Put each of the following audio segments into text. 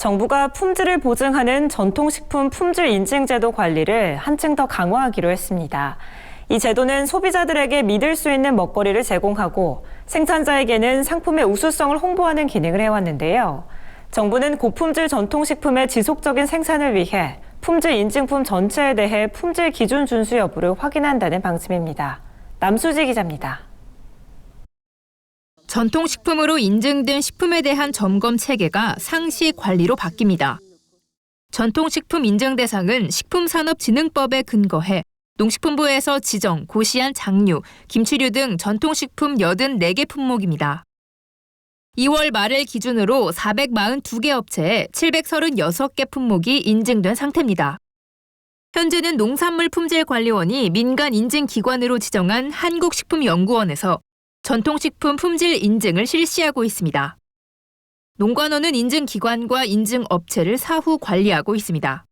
정부가 품질을 보증하는 전통식품 품질 인증제도 관리를 한층 더 강화하기로 했습니다. 이 제도는 소비자들에게 믿을 수 있는 먹거리를 제공하고 생산자에게는 상품의 우수성을 홍보하는 기능을 해왔는데요. 정부는 고품질 전통식품의 지속적인 생산을 위해 품질 인증품 전체에 대해 품질 기준 준수 여부를 확인한다는 방침입니다. 남수지 기자입니다. 전통식품으로 인증된 식품에 대한 점검 체계가 상시 관리로 바뀝니다. 전통식품 인증 대상은 식품산업진흥법에 근거해 농식품부에서 지정, 고시한 장류, 김치류 등 전통식품 84개 품목입니다. 2월 말을 기준으로 442개 업체에 736개 품목이 인증된 상태입니다. 현재는 농산물품질관리원이 민간 인증기관으로 지정한 한국식품연구원에서 전통식품 품질 인증을 실시하고 있습니다. 농관원은 인증기관과 인증업체를 사후 관리하고 있습니다.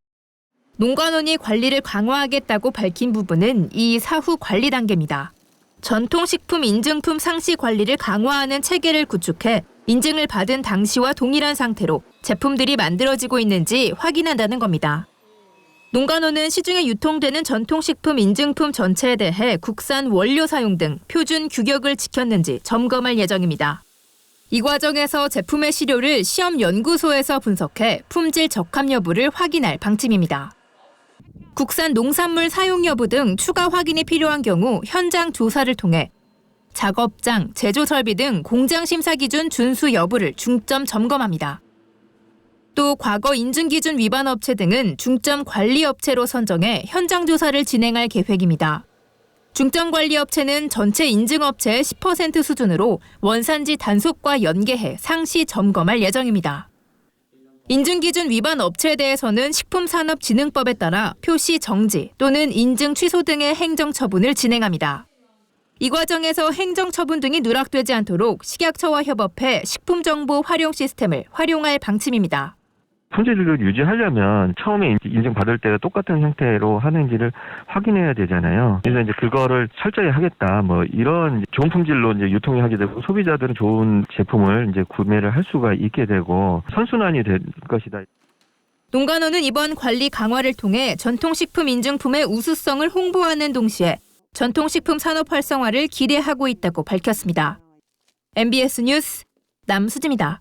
농관원이 관리를 강화하겠다고 밝힌 부분은 이 사후 관리 단계입니다. 전통식품 인증품 상시 관리를 강화하는 체계를 구축해 인증을 받은 당시와 동일한 상태로 제품들이 만들어지고 있는지 확인한다는 겁니다. 농관원은 시중에 유통되는 전통식품 인증품 전체에 대해 국산 원료 사용 등 표준 규격을 지켰는지 점검할 예정입니다. 이 과정에서 제품의 시료를 시험 연구소에서 분석해 품질 적합 여부를 확인할 방침입니다. 국산 농산물 사용 여부 등 추가 확인이 필요한 경우 현장 조사를 통해 작업장, 제조 설비 등 공장 심사 기준 준수 여부를 중점 점검합니다. 또 과거 인증 기준 위반 업체 등은 중점 관리 업체로 선정해 현장 조사를 진행할 계획입니다. 중점 관리 업체는 전체 인증 업체의 10% 수준으로 원산지 단속과 연계해 상시 점검할 예정입니다. 인증 기준 위반 업체에 대해서는 식품산업진흥법에 따라 표시 정지 또는 인증 취소 등의 행정 처분을 진행합니다. 이 과정에서 행정 처분 등이 누락되지 않도록 식약처와 협업해 식품정보 활용 시스템을 활용할 방침입니다. 품질을 유지하려면 처음에 이제 인증 받을 때 똑같은 형태로 하는지를 확인해야 되잖아요. 그래서 이제 그거를 철저히 하겠다. 뭐 이런 좋은 품질로 이제 유통이 하게 되고 소비자들은 좋은 제품을 이제 구매를 할 수가 있게 되고 선순환이 될 것이다. 농관원은 이번 관리 강화를 통해 전통식품 인증품의 우수성을 홍보하는 동시에 전통식품 산업 활성화를 기대하고 있다고 밝혔습니다. MBS 뉴스 남수지입니다.